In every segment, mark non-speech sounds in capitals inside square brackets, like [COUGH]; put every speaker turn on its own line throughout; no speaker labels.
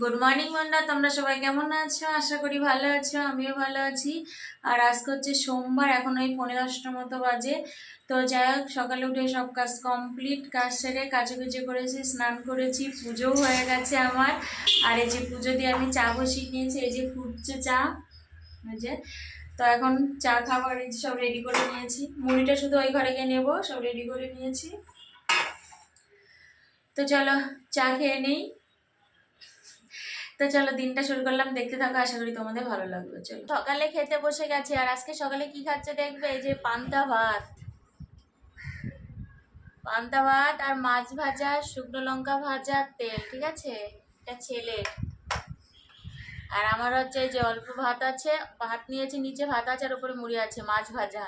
Good morning বন্ধুরা তোমরা সবাই কেমন আছো? আশা করি ভালো আছো, আমিও ভালো আছি। আর আজকে হচ্ছে সোমবার, এখন ওই পনেরো দশটার মতো বাজে। তো যাই হোক, সকালে উঠে সব কাজ কমপ্লিট কাজ সেরে কাজুকুচি করেছি, স্নান করেছি, পুজোও হয়ে গেছে আমার। আর এই যে পুজো দিয়ে আমি চা বসিয়ে নিয়েছি, এই যে ফুটছে চা। যে, তো এখন চা খাবার এই যে সব রেডি করে নিয়েছি। মুড়িটা শুধু ওই ঘরে গিয়ে নেব, সব রেডি করে নিয়েছি। তো চলো, চা খেয়ে নেই। তো চলো দিনটা শুরু করলাম। দেখতে থাকো, আশা করি তোমাদের ভালো লাগবে। চলো। সকালে খেতে বসে গেছে, আর আজকে সকালে কি খাচ্ছে দেখবে? এই যে পান্তা ভাত। পান্তা ভাত আর মাছ ভাজা, শুকনো লঙ্কা ভাজা, তেল, ঠিক আছে? এটা ছেলের। আর আমার হচ্ছে যে অল্প ভাত আছে, ভাত নিয়েছি, নিচে ভাত আছে আর উপরে মুড়ি আছে, মাছ ভাজা।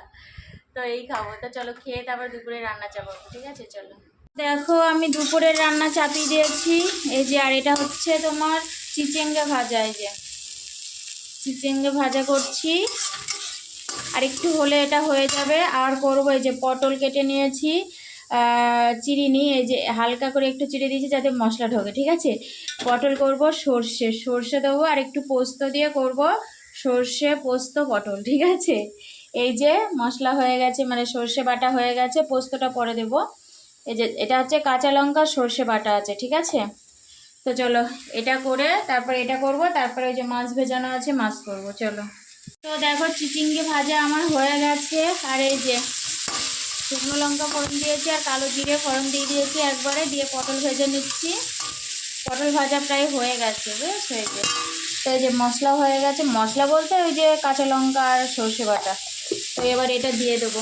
তো এই খাব। তো চলো খেয়ে তারপর দুপুরে রান্না চাপাবো, ঠিক আছে? চলো। দেখো, আমি দুপুরের রান্না চাপিয়ে দিয়েছি। এই যে, আর এটা হচ্ছে তোমার চিচেঙ্গা ভাজা, এই যে। চিচেঙ্গা ভাজা করছি। আর একটু হলে এটা হয়ে যাবে। আর করব এই যে পটল কেটে নিয়েছি চিড়িনি এই যে হালকা করে একটু চিড়ে দিয়েছি যাতে মশলা ঢোকে, ঠিক আছে? পটল করব, সর্ষে সর্ষে দেবো, আর একটু পোস্ত দিয়ে করব, সর্ষে, পোস্ত, পটল, ঠিক আছে? এই যে মশলা হয়ে গেছে মানে সর্ষে বাটা হয়ে গেছে, পোস্তটা পরে দেবো। এই যে, এটা হচ্ছে কাঁচা লঙ্কা, সর্ষে বাটা আছে, ঠিক আছে? তো চলো, এটা করে তারপরে এটা করব, তারপরে ওই যে মাছ ভেজানো আছে, মাছ করব, চলো। তো দেখো, চিচিঙ্গে ভাজা আমার হয়ে গেছে, আর এই যে শুকনো লঙ্কা ফোড়ন দিয়েছি, আর কালো জিরে ফোড়ন দিয়ে দিয়েছি একবারে, দিয়ে পটল ভেজে নিচ্ছি। পটল ভাজা প্রায় হয়ে গেছে এই যে তো এই যে মশলা হয়ে গেছে, মশলা বলতে ওই যে কাঁচা লঙ্কা আর সর্ষে বাটা। তো এবার এটা দিয়ে দেবো।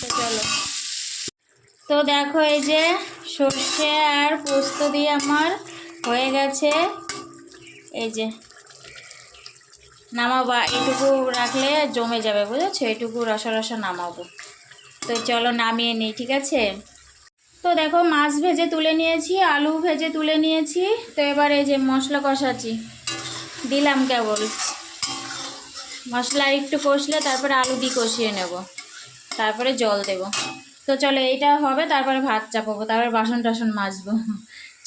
তো চলো। তো দেখো এই যে সর্ষে আর পোস্ত দিয়ে আমার হয়ে গেছে। এই যে নামাবা এটুকু রাখলে জমে যাবে, বুঝেছ? এটুকু রসা রসা নামাবো। তো চলো নামিয়ে নিই, ঠিক আছে? তো দেখো মাছ ভেজে তুলে নিয়েছি, আলু ভেজে তুলে নিয়েছি। তো এবার এই যে মশলা কষাচ্ছি। দিলাম কেবল। মশলা একটু কষলে তারপরে আলু দিয়ে কষিয়ে নেব। তারপরে জল দেব। তো চলো এইটা হবে, তারপরে ভাত চাপাবো, তারপরে বাসন টাসন মাজবো।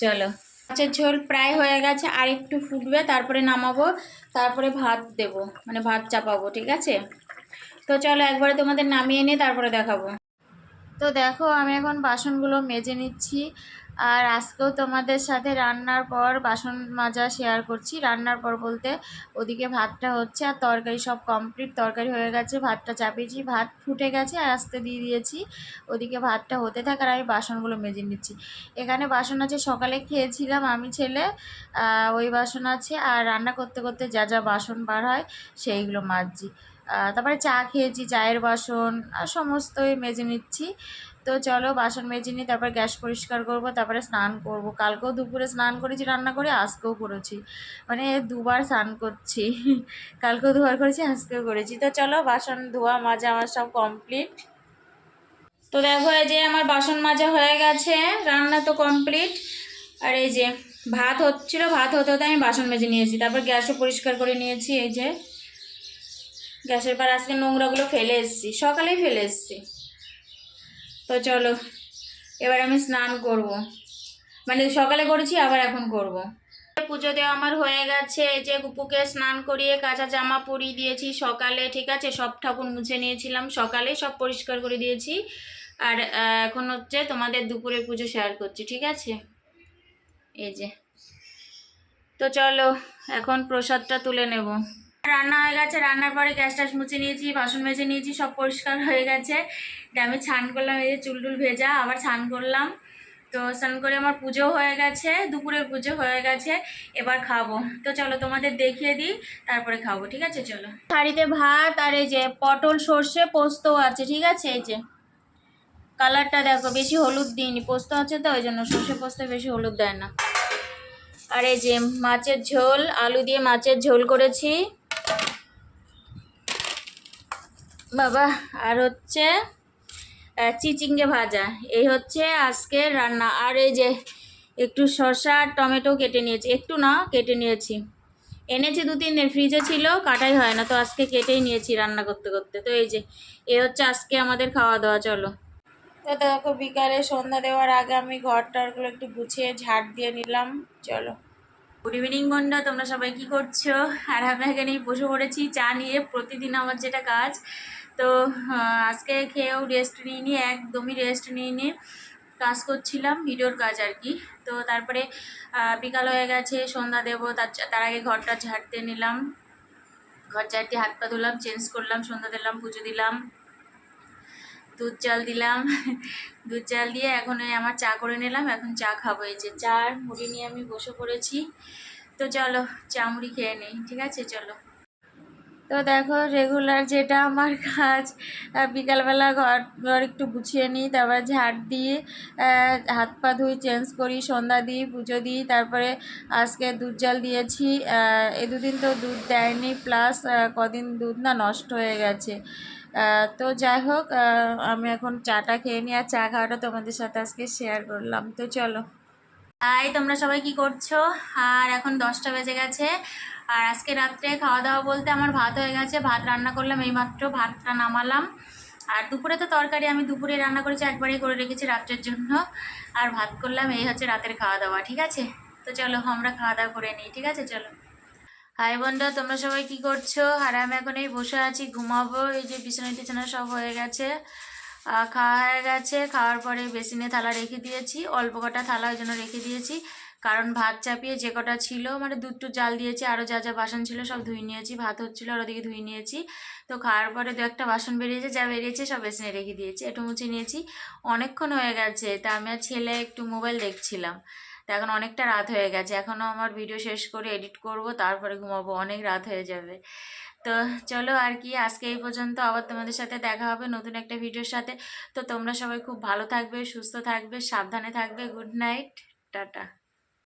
চলো। মাছের ঝোল প্রায় হয়ে গেছে, আর একটু ফুটবে, তারপরে নামাবো, তারপরে ভাত দেব মানে ভাত চাপাবো, ঠিক আছে? তো চলো একবারে তোমাদের নামিয়ে নিয়ে তারপরে দেখাবো। তো দেখো, আমি এখন বাসনগুলো মেজে নিচ্ছি আর আজকেও তোমাদের সাথে রান্নার পর বাসন মাজা শেয়ার করছি। রান্নার পর বলতে ওদিকে ভাতটা হচ্ছে আর তরকারি সব কমপ্লিট তরকারি হয়ে গেছে, ভাতটা চাপিয়েছি, ভাত ফুটে গেছে আর আস্তে দিয়ে দিয়েছি। ওদিকে ভাতটা হতে থাকে আর আমি বাসনগুলো মেজে নিচ্ছি। এখানে বাসন আছে, সকালে খেয়েছিলাম আমি ছেলে ওই বাসন আছে আর রান্না করতে করতে যা যা বাসন বার হয় সেইগুলো মাজছি। তারপরে চা খেয়েছি, চায়ের বাসন আর সমস্তই মেজে নিচ্ছি। তো চলো বাসন মেজে নিই তারপর গ্যাস পরিষ্কার করব, তারপরে স্নান করব। কালকেও দুপুরে স্নান করেছি, রান্না করে আজকেও করেছি। মানে দুবার স্নান করছি, কালকেও দুবার করেছি, আজকেও করেছি। তো চলো বাসন ধোয়া মাজা আমার সব কমপ্লিট তো দেখো এই যে আমার বাসন মাজা হয়ে গেছে, রান্না তো কমপ্লিট আর এই যে ভাত হচ্ছিল, ভাত হতে হতে আমি বাসন মেজে নিয়েছি। তারপর গ্যাসও পরিষ্কার করে নিয়েছি, এই যে। গ্যাসের পর আজকে নোংরাগুলো ফেলে এসেছি, সকালেই ফেলে এসেছি। তো চলো, এবার আমি স্নান করব। মানে সকালে করেছি, আবার এখন করব। পুজো দেওয়া আমার হয়ে গেছে, এই যে গুপুকে স্নান করিয়ে কাঁচা জামা পরিয়ে দিয়েছি সকালে, ঠিক আছে? সব ঠাকুর মুছে নিয়েছিলাম সকালে, সব পরিষ্কার করে দিয়েছি। আর এখন হচ্ছে তোমাদের দুপুরে পুজো শেয়ার করছি, ঠিক আছে? এই যে। তো চলো, এখন প্রসাদটা তুলে নেব। রান্না হয়ে গেছে, রান্নার পরে গ্যাস ট্যাস মুছে নিয়েছি, বাসন মেজে নিয়েছি, সব পরিষ্কার হয়ে গেছে। আমি ছান করলাম, এই যে চুল টুল ভেজা, আবার ছান করলাম। তো স্নান করে আমার পুজো হয়ে গেছে, দুপুরের পুজো হয়ে গেছে, এবার খাব। তো চলো তোমাদের দেখিয়ে দিই, তারপরে খাব, ঠিক আছে? চলো। শাড়িতে ভাত আর এই যে পটল, সর্ষে, পোস্ত আছে, ঠিক আছে? এই যে কালারটা দেখো, বেশি হলুদ দিইনি, পোস্ত আছে তো, ওই জন্য সর্ষে, পোস্ত বেশি হলুদ দেয় না। আর এই যে মাছের ঝোল, আলু দিয়ে মাছের ঝোল করেছি। বাবা, আর হচ্ছে চিচিঙ্গে ভাজা। এই হচ্ছে আজকের রান্না। আর এই যে একটু শসা আর টমেটো কেটে নিয়েছি। একটু না, কেটে নিয়েছি। এনেছি দু, তিন দিন। ফ্রিজে ছিল, কাটাই হয় না। তো আজকে কেটেই নিয়েছি রান্না করতে করতে। তো এই যে, এ হচ্ছে আজকে আমাদের খাওয়া দাওয়া চলো। তো দেখো, বিকালে সন্ধ্যা দেওয়ার আগে আমি ঘর টরগুলো একটু গুছিয়ে ঝাড় দিয়ে নিলাম। চলো। গুড ইভিনিং বন্ধুরা তোমরা সবাই কি করছ? আর আমি এখানে বসে পড়েছি চা নিয়ে। প্রতিদিন আমার যেটা কাজ, তো আজকে খেয়েও রেস্ট নিয়ে নিয়ে একদমই রেস্ট নিয়ে নিয়ে কাজ করছিলাম, ভিডিওর কাজ আর কি। তো তারপরে বিকাল হয়ে গেছে, সন্ধ্যা দেবো, তার তার আগে ঘরটা ঝাড়তে নিলাম। ঘর ঝাড়তে হাত পা ধুলাম চেঞ্জ করলাম, সন্ধ্যা দিলাম, পুজো দিলাম। দুধ চাল দিলাম। [LAUGHS] দুধ চাল দিয়ে এখন এই আমার চা করে নিলাম। এখন চা খাব। এই যে চা মুড়ি নিয়ে আমি বসে পড়েছি। তো চলো, চা মুড়ি খেয়ে নিই, ঠিক আছে? চলো। তো দেখো রেগুলার যেটা আমার কাজ বিকালবেলা ঘর ঘর একটু গুছিয়ে নিই, তারপর ঝাড় দিয়ে হাত পা ধুই চেঞ্জ করি, সন্ধ্যা দিই, পুজো দিই, তারপরে আজকে দুধ জল দিয়েছি। এ দুদিন তো দুধ দেয়নি প্লাস কদিন দুধ না নষ্ট হয়ে গেছে। তো যাই হোক আমি এখন চাটা খেয়ে নিই আর চা খাওয়াটা তোমাদের সাথে আজকে শেয়ার করলাম। তো চলো। হাই, তোমরা সবাই কি করছ? আর এখন দশটা বেজে গেছে। আর আজকে রাত্রে খাওয়া দাওয়া বলতে আমার ভাত হয়ে গেছে। ভাত রান্না করলাম, এইমাত্র ভাতটা নামালাম। আর দুপুরে তো তরকারি, আমি দুপুরে রান্না করেছি, একবারেই করে রেখেছি রাত্রের জন্য। আর ভাত করলাম, এই হচ্ছে রাতের খাওয়া দাওয়া ঠিক আছে? তো চলো, আমরা খাওয়া দাওয়া করে নিই, ঠিক আছে? চলো। হাই বন্ধুরা তোমরা সবাই কি করছ? আর আমি এখন এই বসে আছি, ঘুমাবো। এই যে বিছানা টিছানা সব হয়ে গেছে। খাওয়া হয়ে গেছে। খাওয়ার পরে বেসিনে থালা রেখে দিয়েছি। অল্প কটা থালা ওই জন্য রেখে দিয়েছি। কারণ ভাত চাপিয়ে যে কটা ছিল মানে দুধ টুধ জাল দিয়েছি আরও যা যা বাসন ছিল সব ধুয়ে নিয়েছি। ভাত হচ্ছিল, আর ওদিকে ধুয়ে নিয়েছি। তো খাওয়ার পরে দু একটা বাসন বেরিয়েছে, যা বেরিয়েছে সব বেসিনে রেখে দিয়েছি। একটু মুছে নিয়েছি। অনেকক্ষণ হয়ে গেছে। তা আমি আর ছেলে একটু মোবাইল দেখছিলাম। তা এখন অনেকটা রাত হয়ে গেছে। এখনও আমার ভিডিও শেষ করে এডিট করব, তারপরে ঘুমাবো, অনেক রাত হয়ে যাবে। তো চলো আর কি, আজকে এই পর্যন্ত। আবার তোমাদের সাথে দেখা হবে নতুন একটা ভিডিওর সাথে। তো তোমরা সবাই খুব ভালো থাকবে, সুস্থ থাকবে, সাবধানে থাকবে। Good night tata.